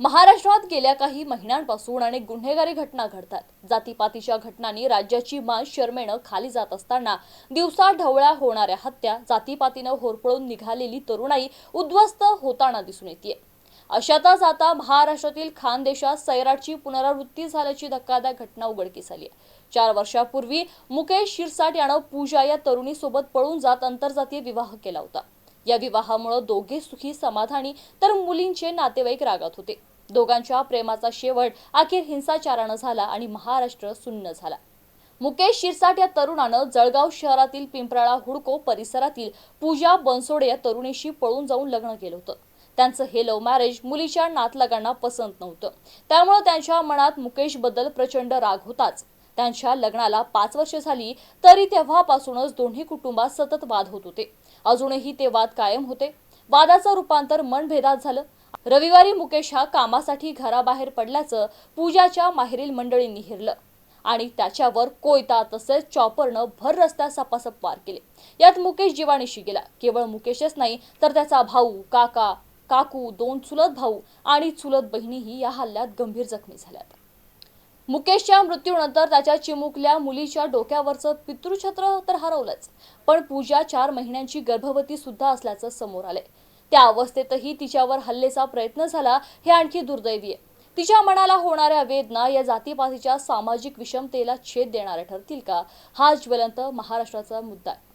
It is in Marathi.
महाराष्ट्रात गेल्या काही महिन्यांपासून अनेक गुन्हेगारी घटना घडतात. जातीपातीच्या घटनांनी राज्याची मान शर्मेनं खाली जात असताना दिवसा ढवळ्या होणाऱ्या हत्या जातीपातीनं होरपळून निघालेली तरुणाई उद्ध्वस्त होताना दिसून येते अशातच आता महाराष्ट्रातील खानदेशात सैराटची पुनरावृत्ती झाल्याची धक्कादायक घटना उघडकीस आली आहे चार वर्षापूर्वी मुकेश शिरसाट यानं पूजा या तरुणीसोबत पळून जात आंतरजातीय विवाह केला होता. या विवाहामुळे दोघे सुखी समाधानी तर मुलींचे नातेवाईक रागात होते. दोघांच्या प्रेमाचा शेवट अखेर हिंसाचारानं झाला आणि महाराष्ट्र सुन्न झाला. मुकेश शिरसाट या तरुणानं जळगाव शहरातील पिंपराळा हुडको परिसरातील पूजा बनसोडे या तरुणीशी पळून जाऊन लग्न केलं होतं. त्यांचं हे लव्ह मॅरेज मुलीच्या नातलगांना पसंत नव्हतं. त्यामुळे त्यांच्या मनात मुकेशबद्दल प्रचंड राग होताच. त्यांच्या लग्नाला पाच वर्ष झाली तरी तेव्हापासूनच दोन्ही कुटुंबात सतत वाद होत होते. अजूनही ते वाद कायम होते. वादाचं रूपांतर मनभेदात झालं. रविवारी मुकेश हा कामासाठी घराबाहेर पडल्याचं पूजाच्या माहेरील मंडळींनी हिरलं आणि त्याच्यावर कोयता तसेच चॉपरनं भर रस्त्यात सपासप वार केले. यात मुकेश जीवाणीशी गेला. केवळ मुकेशच नाही तर त्याचा भाऊ काका काकू दोन चुलत भाऊ आणि चुलत बहिणीही या हल्ल्यात गंभीर जखमी झाल्यात. मुकेशच्या मृत्यूनंतर त्याच्या चिमुकल्या मुलीच्या डोक्यावरचं पितृछत्र तर हरवलंच पण पूजा चार महिन्यांची गर्भवती सुद्धा असल्याचं समोर आलंय. त्या अवस्थेतही तिच्यावर हल्लेचा प्रयत्न झाला हे आणखी दुर्दैवी आहे. तिच्या मनाला होणाऱ्या वेदना या जातीपातीच्या सामाजिक विषमतेला छेद देणाऱ्या ठरतील का? हा ज्वलंत महाराष्ट्राचा मुद्दा आहे.